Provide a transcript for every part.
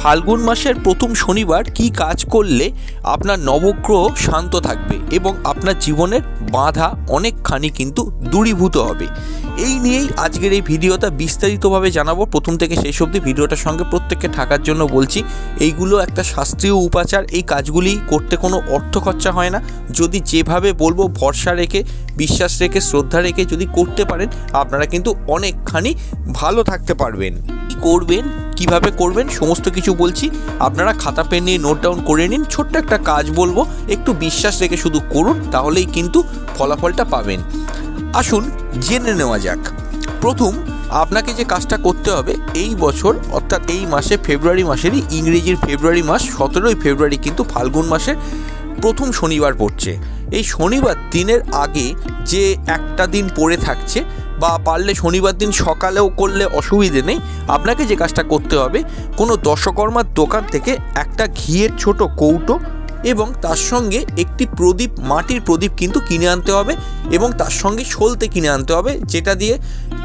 ফাল্গুন মাসের প্রথম শনিবার কি কাজ করলে আপনার নবগ্রহ শান্ত থাকবে এবং আপনার জীবনের বাধা অনেকখানি কিন্তু দূরীভূত হবে? এই নিয়েই আজকের এই ভিডিওটা বিস্তারিতভাবে জানাব। প্রথম থেকে শেষ অবধি ভিডিওটার সঙ্গে প্রত্যেককে থাকার জন্য বলছি, এইগুলো একটা শাস্ত্রীয় উপাচার, এই কাজগুলি করতে কোনো অর্থ খরচা হয় না। যদি যেভাবে বলব, ভরসা রেখে, বিশ্বাস রেখে, শ্রদ্ধা রেখে যদি করতে পারেন, আপনারা কিন্তু অনেকখানি ভালো থাকতে পারবেন। করবেন, কীভাবে করবেন, সমস্ত কিছু বলছি। আপনারা খাতা, পেন নিয়ে নোট ডাউন করে নিন। ছোট্ট একটা কাজ বলব, একটু বিশ্বাস রেখে শুধু করুন, তাহলেই কিন্তু ফলাফলটা পাবেন। আসুন, জেনে নেওয়া যাক। প্রথম, আপনাকে যে কাজটা করতে হবে, এই বছর, অর্থাৎ এই মাসে, ফেব্রুয়ারি মাসেরই, ইংরেজির ফেব্রুয়ারি মাস, সতেরোই ফেব্রুয়ারি কিন্তু ফাল্গুন মাসের প্রথম শনিবার পড়ছে। এই শনিবার দিনের আগে যে একটা দিন পড়ে থাকছে বা পারলে শনিবার দিন সকালেও করলে অসুবিধে নেই। আপনাকে যে কাজটা করতে হবে, কোনো দশকর্মার দোকান থেকে একটা ঘিয়ের ছোট কৌটো এবং তার সঙ্গে একটি প্রদীপ, মাটির প্রদীপ কিন্তু কিনে আনতে হবে এবং তার সঙ্গে সলতে কিনে আনতে হবে, যেটা দিয়ে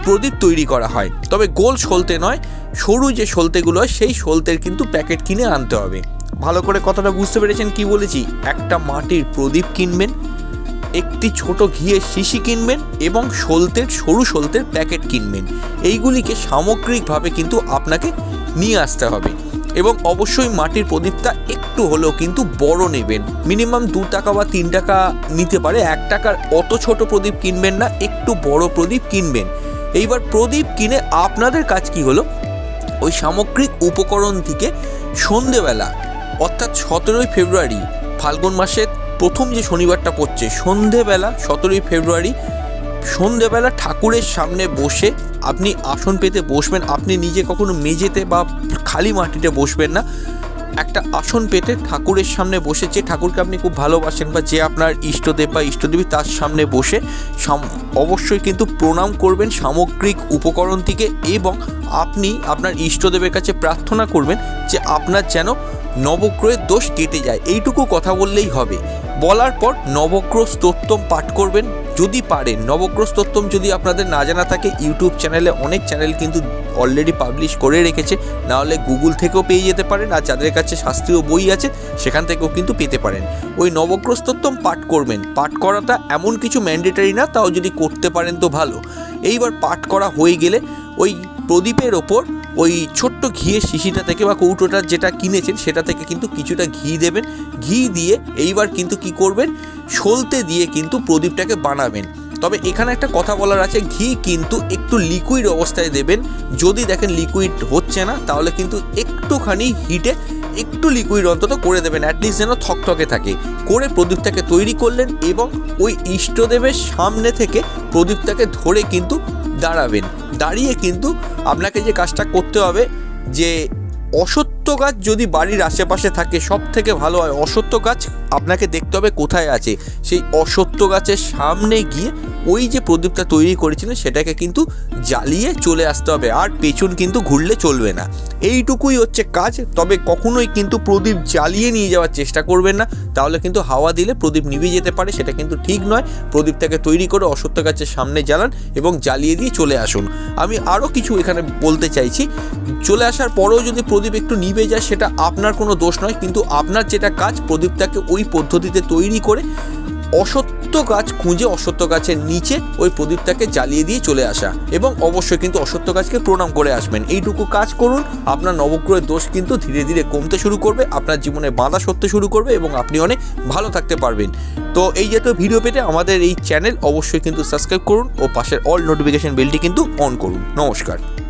প্রদীপ তৈরি করা হয়। তবে গোল সলতে নয়, সরু যে সলতেগুলো হয়, সেই সলতের কিন্তু প্যাকেট কিনে আনতে হবে। ভালো করে কথাটা বুঝতে পেরেছেন কি বলেছি? একটা মাটির প্রদীপ কিনবেন একটি ছোট ঘিয়ের শিশি কিনবেন এবং সলতের সরু সলতের প্যাকেট কিনবেন। এইগুলিকে সামগ্রিকভাবে কিন্তু আপনাকে নিয়ে আসতে হবে এবং অবশ্যই মাটির প্রদীপটা একটু হলেও কিন্তু বড় নেবেন। মিনিমাম দু টাকা বা তিন টাকা নিতে পারে। এক টাকার অত ছোট প্রদীপ কিনবেন না, একটু বড় প্রদীপ কিনবেন। এইবার প্রদীপ কিনে আপনাদের কাজ কি হলো? ওই সামগ্রিক উপকরণ থেকে সন্ধেবেলা, অর্থাৎ সতেরোই ফেব্রুয়ারি, ফাল্গুন মাসের প্রথম যে শনিবারটা পড়ছে, সন্ধেবেলা সতেরোই ফেব্রুয়ারি, সন্ধেবেলা ঠাকুরের সামনে বসে আপনি আসন পেতে বসবেন। আপনি নিজে কখনো মেঝেতে বা খালি মাটিতে বসবেন না। একটা আসন পেতে ঠাকুরের সামনে বসে, যে ঠাকুরকে আপনি খুব ভালোবাসেন বা যে আপনার ইষ্টদেব বা ইষ্টদেবী তার সামনে বসে অবশ্যই কিন্তু প্রণাম করবেন সামগ্রিক উপকরণ থেকে এবং আপনি আপনার ইষ্টদেবের কাছে প্রার্থনা করবেন যে আপনার যেন নবগ্রহের দোষ কেটে যায়। এইটুকু কথা বললেই হবে। বলার পর নবগ্রহ স্তোত্তম পাঠ করবেন। যদি পারেন, নবগ্রহ স্তোত্তম যদি আপনাদের না জানা থাকে, ইউটিউব চ্যানেলে অনেক চ্যানেল কিন্তু অলরেডি পাবলিশ করে রেখেছে। নাহলে গুগল থেকেও পেয়ে যেতে পারেন। আর যাদের কাছে শাস্ত্রীয় বই আছে, সেখান থেকেও কিন্তু পেতে পারেন। ওই নবগ্রহ স্তোত্তম পাঠ করবেন। পাঠ করাটা এমন কিছু ম্যান্ডেটারি না, তাও যদি করতে পারেন তো ভালো। এইবার পাঠ করা হয়ে গেলে ওই প্রদীপের ওপর ওই ছোট্ট ঘিয়ের শিশিটা থেকে বা কৌটোটা যেটা কিনেছেন সেটা থেকে কিন্তু কিছুটা ঘি দেবেন। ঘি দিয়ে এইবার কিন্তু কি করবেন? সলতে দিয়ে কিন্তু প্রদীপটাকে বানাবেন। তবে এখানে একটা কথা বলার আছে, ঘি কিন্তু একটু লিকুইড অবস্থায় দেবেন। যদি দেখেন লিকুইড হচ্ছে না, তাহলে কিন্তু একটুখানি হিটে একটু লিকুইড অন্তত করে দেবেন। অ্যাটলিস্ট যেন থকথকে থাকে। করে প্রদীপটাকে তৈরি করলেন এবং ওই ইষ্টদেবের সামনে থেকে প্রদীপটাকে ধরে কিন্তু দাঁড়াবেন। দাঁড়িয়ে কিন্তু আপনাকে যে কাজটা করতে হবে, যে অসত্য গাছ যদি বাড়ির আশেপাশে থাকে সব থেকে ভালো হয় অসত্য গাছ আপনাকে দেখতে হবে কোথায় আছে। সেই অসত্য গাছের সামনে গিয়ে ওই যে প্রদীপটা তৈরি করেছিলেন, সেটাকে কিন্তু জ্বালিয়ে চলে আসতে হবে। আর পেছন কিন্তু ঘুরলে চলবে না। এইটুকুই হচ্ছে কাজ। তবে কখনোই কিন্তু প্রদীপ জ্বালিয়ে নিয়ে যাওয়ার চেষ্টা করবেন না। তাহলে কিন্তু হাওয়া দিলে প্রদীপ নিভে যেতে পারে, সেটা কিন্তু ঠিক নয়। প্রদীপটাকে তৈরি করে অসত্য গাছের সামনে জ্বালান এবং জ্বালিয়ে দিয়ে চলে আসুন। আমি আরও কিছু এখানে বলতে চাইছি। চলে আসার পরেও যদি প্রদীপ একটু নিভে যায়, সেটা আপনার কোনো দোষ নয়। কিন্তু আপনার যেটা কাজ, প্রদীপটাকে ওই পদ্ধতিতে তৈরি করে অসত্য গাছ খুঁজে অসত্য গাছের নিচে ওই প্রদীপটাকে জ্বালিয়ে দিয়ে চলে আসা। এবং অবশ্যই কিন্তু অসত্য গাছকে প্রণাম করে আসবেন। এইটুকু কাজ করুন, আপনার নবগ্রহের দোষ কিন্তু ধীরে ধীরে কমতে শুরু করবে, আপনার জীবনে বাধা সরতে শুরু করবে এবং আপনি অনেক ভালো থাকতে পারবেন। তো এই জাতীয় ভিডিও পেতে আমাদের এই চ্যানেল অবশ্যই কিন্তু সাবস্ক্রাইব করুন ও পাশের অল নোটিফিকেশন বেলটি কিন্তু অন করুন। নমস্কার।